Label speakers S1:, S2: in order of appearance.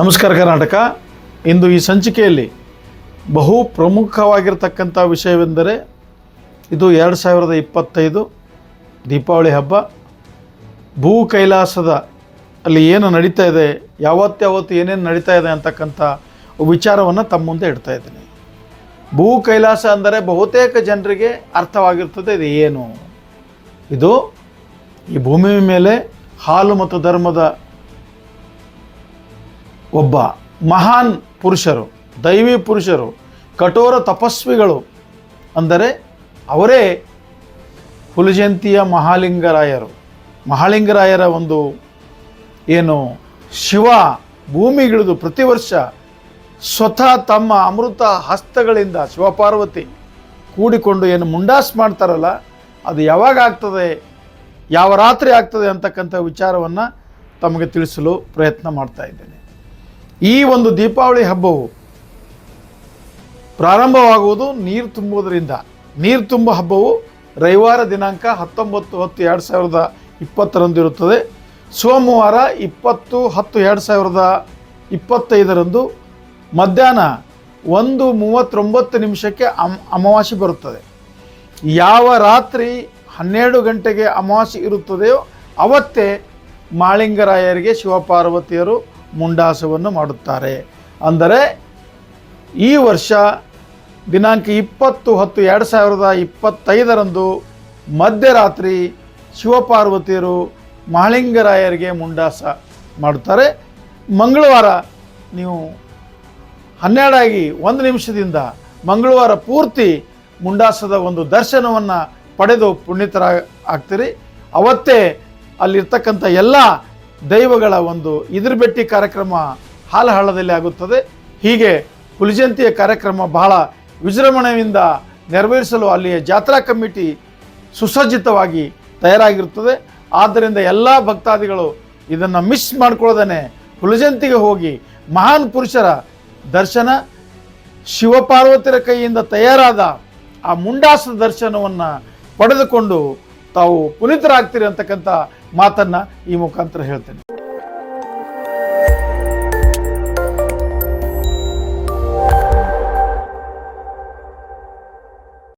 S1: ನಮಸ್ಕಾರ ಕರ್ನಾಟಕ. ಇಂದು ಈ ಸಂಚಿಕೆಯಲ್ಲಿ ಬಹು ಪ್ರಮುಖವಾಗಿರ್ತಕ್ಕಂಥ ವಿಷಯವೆಂದರೆ ಇದು ಎರಡು ಸಾವಿರದ ಇಪ್ಪತ್ತೈದು ದೀಪಾವಳಿ ಹಬ್ಬ. ಭೂ ಕೈಲಾಸದ ಅಲ್ಲಿ ಏನು ನಡೀತಾ ಇದೆ ಯಾವತ್ತಾವತ್ತು ಏನೇನು ನಡೀತಾ ಇದೆ ಅಂತಕ್ಕಂಥ ವಿಚಾರವನ್ನು ತಮ್ಮ ಮುಂದೆ ಇಡ್ತಾ ಇದ್ದೀನಿ. ಭೂ ಕೈಲಾಸ ಅಂದರೆ ಬಹುತೇಕ ಜನರಿಗೆ ಅರ್ಥವಾಗಿರ್ತದೆ ಇದು ಏನು. ಇದು ಈ ಭೂಮಿ ಮೇಲೆ ಹಾಲು ಮತ್ತು ಧರ್ಮದ ಒಬ್ಬ ಮಹಾನ್ ಪುರುಷರು, ದೈವಿ ಪುರುಷರು, ಕಠೋರ ತಪಸ್ವಿಗಳು ಅಂದರೆ ಅವರೇ ಹುಲಜಂತಿಯ ಮಹಾಲಿಂಗರಾಯರು. ಮಹಾಲಿಂಗರಾಯರ ಒಂದು ಏನು ಶಿವ ಭೂಮಿಗಿಳಿದು ಪ್ರತಿ ವರ್ಷ ಸ್ವತಃ ತಮ್ಮ ಅಮೃತ ಹಸ್ತಗಳಿಂದ ಶಿವಪಾರ್ವತಿ ಕೂಡಿಕೊಂಡು ಏನು ಮುಂಡಾಸ್ ಮಾಡ್ತಾರಲ್ಲ, ಅದು ಯಾವಾಗ ಆಗ್ತದೆ, ಯಾವ ರಾತ್ರಿ ಆಗ್ತದೆ ಅಂತಕ್ಕಂಥ ವಿಚಾರವನ್ನು ತಮಗೆ ತಿಳಿಸಲು ಪ್ರಯತ್ನ ಮಾಡ್ತಾ ಇದ್ದೇನೆ. ಈ ಒಂದು ದೀಪಾವಳಿ ಹಬ್ಬವು ಪ್ರಾರಂಭವಾಗುವುದು ನೀರು ತುಂಬುವುದರಿಂದ. ನೀರು ತುಂಬ ಹಬ್ಬವು ರವಿವಾರ ದಿನಾಂಕ ಹತ್ತೊಂಬತ್ತು ಹತ್ತು ಎರಡು ಸಾವಿರದ ಇಪ್ಪತ್ತರಂದು ಇರುತ್ತದೆ. ಸೋಮವಾರ ಇಪ್ಪತ್ತು ಹತ್ತು ಎರಡು ಸಾವಿರದ ಇಪ್ಪತ್ತೈದರಂದು ಮಧ್ಯಾಹ್ನ ಒಂದು ಮೂವತ್ತೊಂಬತ್ತು ನಿಮಿಷಕ್ಕೆ ಅಮ್, ಅಮಾವಾಸ್ಯೆ ಬರುತ್ತದೆ. ಯಾವ ರಾತ್ರಿ ಹನ್ನೆರಡು ಗಂಟೆಗೆ ಅಮಾವಾಸ್ಯೆ ಇರುತ್ತದೆಯೋ ಅವತ್ತೇ ಮಾಳಿಂಗರಾಯರಿಗೆ ಶಿವಪಾರ್ವತಿಯರು ಮುಂಡಾಸವನ್ನು ಮಾಡುತ್ತಾರೆ. ಅಂದರೆ ಈ ವರ್ಷ ದಿನಾಂಕ ಇಪ್ಪತ್ತು ಹತ್ತು ಎರಡು ಸಾವಿರದ ಇಪ್ಪತ್ತೈದರಂದು ಮಧ್ಯರಾತ್ರಿ ಶಿವಪಾರ್ವತಿಯರು ಮಹಾಲಿಂಗರಾಯರಿಗೆ ಮುಂಡಾಸ ಮಾಡುತ್ತಾರೆ. ಮಂಗಳವಾರ ನೀವು ಹನ್ನೆರಡಾಗಿ ಒಂದು ನಿಮಿಷದಿಂದ ಮಂಗಳವಾರ ಪೂರ್ತಿ ಮುಂಡಾಸದ ಒಂದು ದರ್ಶನವನ್ನು ಪಡೆದು ಪುಣ್ಯತರ ಆಗ್ತೀರಿ. ಅವತ್ತೇ ಅಲ್ಲಿರ್ತಕ್ಕಂಥ ಎಲ್ಲ ದೈವಗಳ ಒಂದು ಇದ್ರ ಬೆಟ್ಟಿ ಕಾರ್ಯಕ್ರಮ ಹಾಲಹಳ್ಳದಲ್ಲಿ ಆಗುತ್ತದೆ. ಹೀಗೆ ಹುಲಿಜಂತಿಯ ಕಾರ್ಯಕ್ರಮ ಬಹಳ ವಿಜೃಂಭಣೆಯಿಂದ ನೆರವೇರಿಸಲು ಅಲ್ಲಿಯ ಜಾತ್ರಾ ಕಮಿಟಿ ಸುಸಜ್ಜಿತವಾಗಿ ತಯಾರಾಗಿರುತ್ತದೆ. ಆದ್ದರಿಂದ ಎಲ್ಲ ಭಕ್ತಾದಿಗಳು ಇದನ್ನು ಮಿಸ್ ಮಾಡ್ಕೊಳ್ಳೋದೇ ಹುಲಿಜಂತಿಗೆ ಹೋಗಿ ಮಹಾನ್ ಪುರುಷರ ದರ್ಶನ ಶಿವಪಾರ್ವತಿಯರ ಕೈಯಿಂದ ತಯಾರಾದ ಆ ಮುಂಡಾಸದ ದರ್ಶನವನ್ನು ಪಡೆದುಕೊಂಡು ತಾವು ಪುನೀತರಾಗ್ತೀರಿ ಅಂತಕ್ಕಂಥ ಮಾತನ್ನು ಈ ಮುಖಾಂತರ ಹೇಳ್ತೇನೆ.